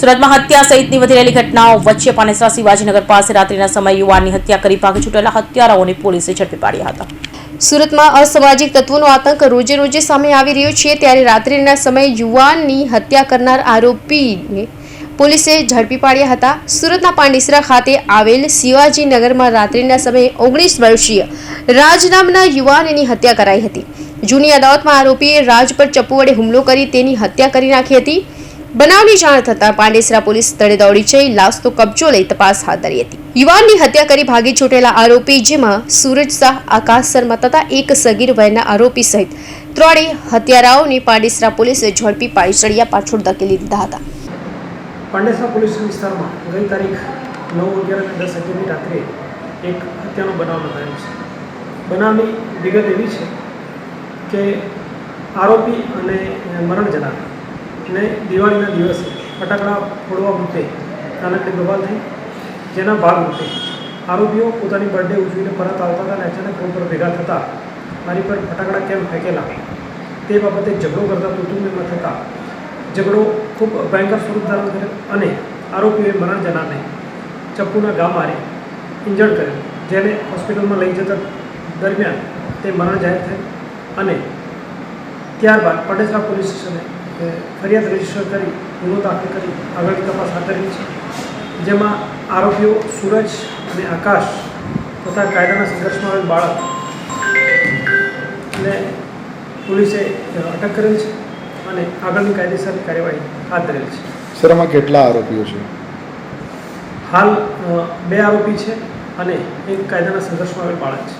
સુરતમાં હત્યા સહિતની વધી રહેલી ઘટનાઓ વચ્ચે પાનેસરા શિવાજીનગર પાસે રાત્રિના સમયે યુવાનની હત્યા કરી ભાગી છૂટેલા હત્યારાઓને પોલીસે ઝડપી પાડ્યા હતા. સુરતમાં અસામાજિક તત્વોનો આતંક રોજે રોજે સામે આવી રહ્યો છે, ત્યારે રાત્રિના સમયે યુવાનની હત્યા કરનાર આરોપીને પોલીસે ઝડપી પાડ્યા હતા. સુરતના પાંડેસરા ખાતે આવેલ શિવાજીનગરમાં રાત્રિના સમયે ઓગણીસ વર્ષીય રાજ નામના યુવાનની હત્યા કરાઈ હતી. જૂની અદાવતમાં આરોપીએ રાજ પર ચપ્પુ વડે હુમલો કરી તેની હત્યા કરી નાખી હતી. બનાવની જાણ થતાં પાંડેસરા પોલીસ સ્થળે દોડી જઈ લાશનો કબજો લઈ તપાસ હાથ ધરી હતી. યુવાનની હત્યા કરી ભાગી છૂટેલા આરોપી જેમાં સુરજ શાહ, આકાશ શર્મા તથા એક સગીર વયના આરોપી સહિત ત્રણેય હત્યારાઓને પાંડેસરા પોલીસે ઝડપી પાડી ચડિયા પાછળ ધકેલી દીધા હતા. પાંડેસરા પોલીસ વિસ્તારમાં ગઈ તારીખ નવ અગિયાર અને દસ અગિયારની રાત્રે એક હત્યાનો બનાવ નોંધાયો છે. બનાવની વિગત એવી છે કે આરોપી અને મરણ જનાર ને દિવાળીના દિવસે ફટાકડા ફોડવા મુદ્દે નાનકડી બબાલ થઈ જેના ભાગરૂપે આરોપીઓ પોતાની બર્થડે ઉજવીને પરત આવતા હતા અને અચાનક રોડ પર ભેગા થતાં મારી પર ફટાકડા કેમ ફેંકેલા તે બાબતે ઝઘડો કરતા કુટુંબીમાં થતાં ઝઘડો ખૂબ ભયંકર સ્વરૂપ ધારણ કર્યો અને આરોપીઓએ મરણ જનારને ચપ્પુના ગામ મારી ઇન્જર્ડ કર્યો, જેને હોસ્પિટલમાં લઈ જતા દરમિયાન તે મરણ જાહેર થઈ અને ત્યારબાદ પટેસરા પોલીસ સ્ટેશને ફરિયાદ રજિસ્ટર કરી ગુનો દાખલ કરી આગળની તપાસ હાથ ધરી છે. જેમાં આરોપીઓ સૂરજ અને આકાશ તથા કાયદાના સંઘર્ષમાં આવેલ બાળક ને પોલીસે અટક કરેલ છે અને આગળની કાયદેસરની કાર્યવાહી હાથ ધરેલ છે. સર આમાં કેટલા આરોપીઓ છે? હાલ બે આરોપી છે અને એક કાયદાના સંઘર્ષમાં આવેલ બાળક છે.